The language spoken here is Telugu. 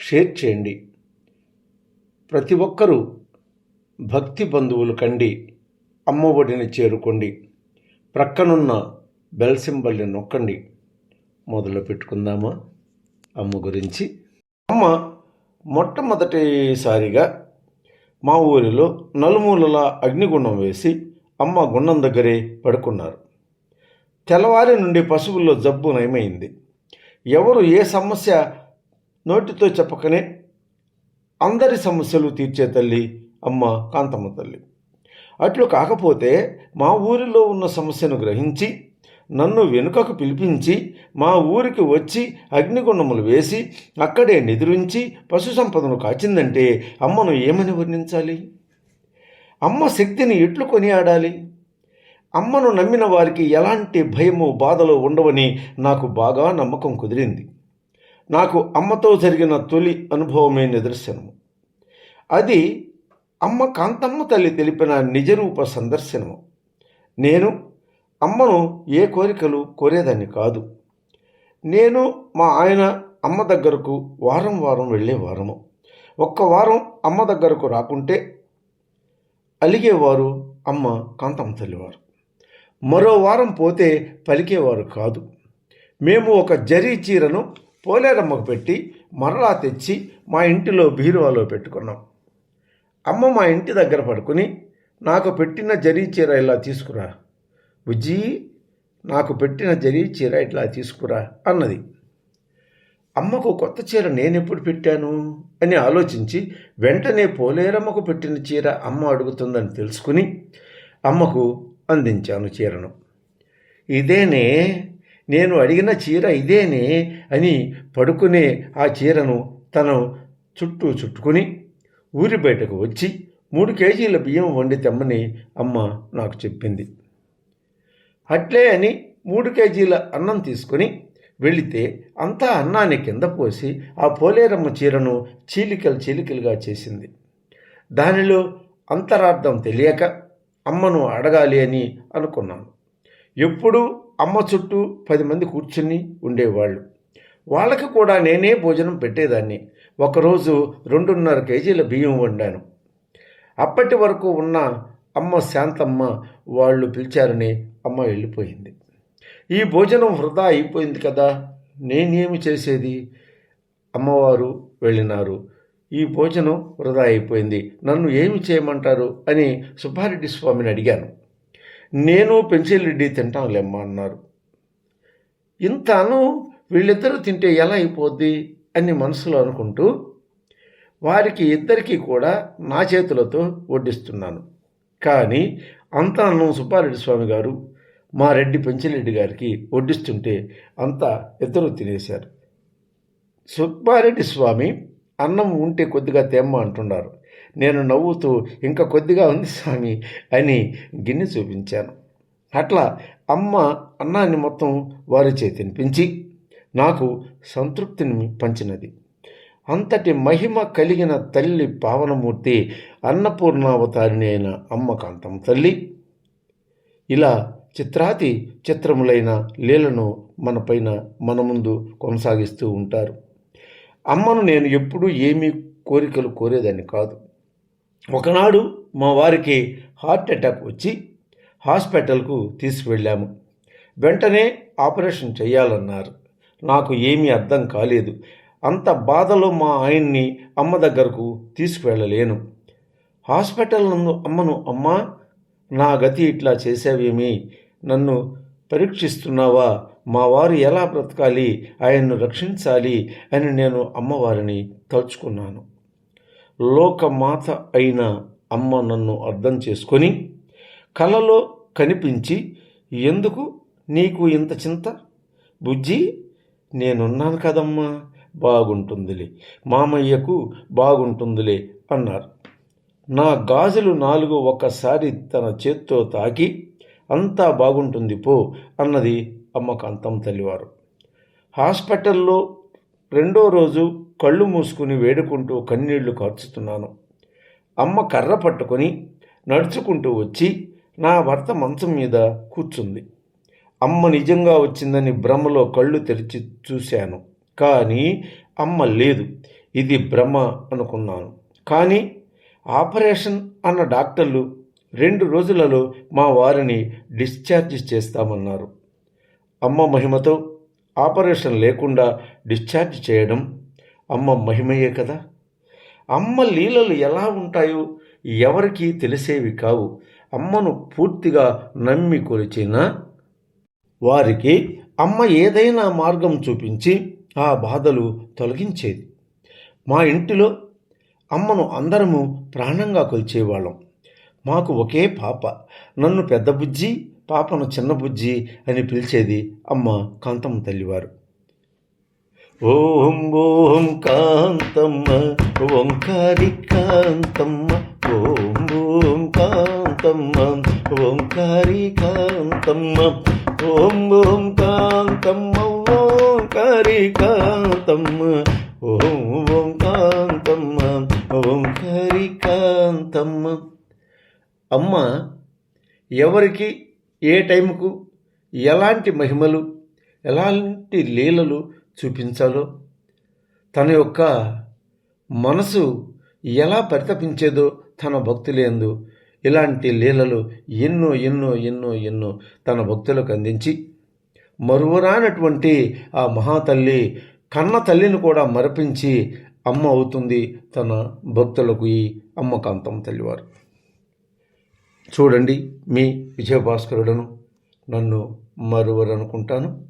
షేర్ చేయండి. ప్రతి ఒక్కరూ భక్తి బంధువులు కండి అమ్మఒడిని చేరుకోండి ప్రక్కనున్న బెల్ సింబల్ని నొక్కండి. మొదలు పెట్టుకుందామా? అమ్మ గురించి. అమ్మ మొట్టమొదటిసారిగా మా ఊరిలో నలుమూలల అగ్నిగుండం వేసి అమ్మ గుండం దగ్గరే పడుకున్నారు. తెల్లవారి నుండి పశువుల్లో జబ్బు నయమైంది. ఎవరు ఏ సమస్య నోటితో చెప్పకనే అందరి సమస్యలు తీర్చే తల్లి అమ్మ కాంతమ్మ తల్లి. అట్లు కాకపోతే మా ఊరిలో ఉన్న సమస్యను గ్రహించి నన్ను వెనుకకు పిలిపించి మా ఊరికి వచ్చి అగ్నిగుండములు వేసి అక్కడే నిద్రించి పశు సంపదను కాచిందంటే అమ్మను ఏమని వర్ణించాలి? అమ్మ శక్తిని ఎట్లు కొనియాడాలి? అమ్మను నమ్మిన వారికి ఎలాంటి భయము బాధలు ఉండవని నాకు బాగా నమ్మకం కుదిరింది. నాకు అమ్మతో జరిగిన తొలి అనుభవమే నిదర్శనము. అది అమ్మ కాంతమ్మ తల్లి తెలిపిన నిజరూప సందర్శనము. నేను అమ్మను ఏ కోరికలు కోరేదాన్ని కాదు. నేను మా ఆయన అమ్మ దగ్గరకు వారం వారం వెళ్ళేవారము ఒక్క వారం అమ్మ దగ్గరకు రాకుంటే అలిగేవారు అమ్మ కాంతమ్మ తల్లివారు. మరో వారం పోతే పలికేవారు కాదు. మేము ఒక జరీ చీరను పోలేరమ్మకు పెట్టి మరలా తెచ్చి మా ఇంటిలో బీరువాలో పెట్టుకున్నాం. అమ్మ మా ఇంటి దగ్గర పడుకుని నాకు పెట్టిన జరీ చీర ఇలా తీసుకురా. బుజ్జి నాకు పెట్టిన జరీ చీర ఇట్లా తీసుకురా అన్నది. అమ్మకు కొత్త చీర నేనెప్పుడు పెట్టాను అని ఆలోచించి వెంటనే పోలేరమ్మకు పెట్టిన చీర అమ్మ అడుగుతుందని తెలుసుకుని అమ్మకు అందించాను చీరను. ఇదేనే నేను అడిగిన చీర ఇదేనే అని పడుకునే ఆ చీరను తను చుట్టూ చుట్టుకుని ఊరి బయటకు వచ్చి మూడు కేజీల బియ్యం వండి తెమ్మని అమ్మ నాకు చెప్పింది. అట్లే అని మూడు కేజీల అన్నం తీసుకుని వెళితే అంతా అన్నాన్ని కింద పోసి ఆ పోలేరమ్మ చీరను చీలికలు చీలికలుగా చేసింది. దానిలో అంతరార్థం తెలియక అమ్మను అడగాలి అని అనుకున్నాను. ఎప్పుడూ అమ్మ చుట్టూ పది మంది కూర్చుని ఉండేవాళ్ళు. వాళ్ళకి కూడా నేనే భోజనం పెట్టేదాన్ని. ఒకరోజు రెండున్నర కేజీల బియ్యం వండాను. అప్పటి వరకు ఉన్న అమ్మ శాంతమ్మ వాళ్ళు పిలిచారని అమ్మ వెళ్ళిపోయింది. ఈ భోజనం వృధా అయిపోయింది కదా నేనేమి చేసేది? అమ్మవారు వెళ్ళినారు. ఈ భోజనం వృధా అయిపోయింది. నన్ను ఏమి చేయమంటారు? అని సుబ్బారెడ్డి స్వామిని అడిగాను. నేను పెన్సిల్రెడ్డి తింటాంలేమ్మా అన్నారు. ఇంతను వీళ్ళిద్దరూ తింటే ఎలా అయిపోద్ది అని మనసులో అనుకుంటూ వారికి ఇద్దరికీ కూడా నా చేతులతో వడ్డిస్తున్నాను. కానీ అంత అన్నం సుబ్బారెడ్డి స్వామి గారు మా రెడ్డి పెంచిరెడ్డి గారికి వడ్డిస్తుంటే అంతా ఇద్దరు తినేశారు. సుబ్బారెడ్డి స్వామి అన్నం ఉంటే కొద్దిగా తెమ్మ అంటున్నారు. నేను నవ్వుతూ ఇంకా కొద్దిగా ఉంది స్వామి అని గిన్నె చూపించాను. అట్లా అమ్మ అన్నాన్ని మొత్తం వారి తినిపించి నాకు సంతృప్తిని పంచినది. అంతటి మహిమ కలిగిన తల్లి పావనమూర్తి అన్నపూర్ణావతారిణి అయిన అమ్మకాంతం తల్లి. ఇలా చిత్రాతి చిత్రములైన లీలను మనపైన మన ముందు కొనసాగిస్తూ ఉంటారు. అమ్మను నేను ఎప్పుడూ ఏమీ కోరికలు కోరేదాన్ని కాదు. ఒకనాడు మా వారికి హార్ట్ అటాక్ వచ్చి హాస్పిటల్కు తీసుకువెళ్ళాము. వెంటనే ఆపరేషన్ చేయాలన్నారు. నాకు ఏమీ అర్థం కాలేదు. అంత బాధలో మా ఆయన్ని అమ్మ దగ్గరకు తీసుకువెళ్ళలేను. హాస్పిటల్ నందు అమ్మను అమ్మా నా గతి ఇట్లా చేసావేమి నన్ను పరీక్షిస్తున్నావా? మా వారు ఎలా బ్రతకాలి? ఆయన్ను రక్షించాలి? అని నేను అమ్మవారిని తలుచుకున్నాను. లోకమాత అయిన అమ్మ నన్ను అర్థం చేసుకొని కలలో కనిపించి ఎందుకు నీకు ఇంత చింత? బుజ్జి నేనున్నాను కదమ్మా బాగుంటుందిలే. మామయ్యకు బాగుంటుందిలే అన్నారు. నా గాజులు నాలుగు ఒక్కసారి తన చేత్తో తాకి అంతా బాగుంటుంది పో అన్నది అమ్మకు కాంతం తల్లివారు. హాస్పిటల్లో రెండో రోజు కళ్ళు మూసుకుని వేడుకుంటూ కన్నీళ్ళు కార్చుతున్నాను. అమ్మ కర్ర పట్టుకొని నడుచుకుంటూ వచ్చి నా భర్త మంచం మీద కూర్చుంది. అమ్మ నిజంగా వచ్చిందని భ్రమలో కళ్ళు తెరిచి చూశాను. కానీ అమ్మ లేదు. ఇది భ్రమ అనుకున్నాను. కానీ ఆపరేషన్ అన్న డాక్టర్లు రెండు రోజులలో మా వారిని డిశ్చార్జ్ చేస్తామన్నారు. అమ్మ మహిమతో ఆపరేషన్ లేకుండా డిశ్చార్జ్ చేయడం అమ్మ మహిమయే కదా. అమ్మ లీలలు ఎలా ఉంటాయో ఎవరికీ తెలిసేవి కావు. అమ్మను పూర్తిగా నమ్మి కొలిచిన వారికి అమ్మ ఏదైనా మార్గం చూపించి ఆ బాధలు తొలగించేది. మా ఇంటిలో అమ్మను అందరము ప్రాణంగా కొలిచేవాళ్ళం. మాకు ఒకే పాప. నన్ను పెద్ద బుజ్జి పాపను చిన్న బుజ్జి అని పిలిచేది అమ్మ కాంతమ్మ తల్లివారు. ఓం కాంతమ్మ ఓంకారి కాంతమ్మ ఓం ఓం కాంతమ్మ ఓంకారి కాంతమ్మ ఓం ఓం కాంతమ్మ ఓంకారి కాంతమ్మ ఓం ఓం కాంతమ్మ ఓంకారి కాంతమ్మ. అమ్మ ఎవరికి ఏ టైంకు ఎలాంటి మహిమలు ఎలాంటి లీలలు చూపించాలో తన యొక్క మనసు ఎలా పరితపించేదో తన భక్తులేందు ఇలాంటి లీలలు ఎన్నో ఎన్నో ఎన్నో ఎన్నో తన భక్తులకు అందించి మరువరానటువంటి ఆ మహాతల్లి కన్న తల్లిని కూడా మరపించి అమ్మ అవుతుంది తన భక్తులకు ఈ అమ్మ కాంతం తల్లివారు. చూడండి మీ విజయభాస్కరుడను నన్ను మరువరనుకుంటాను.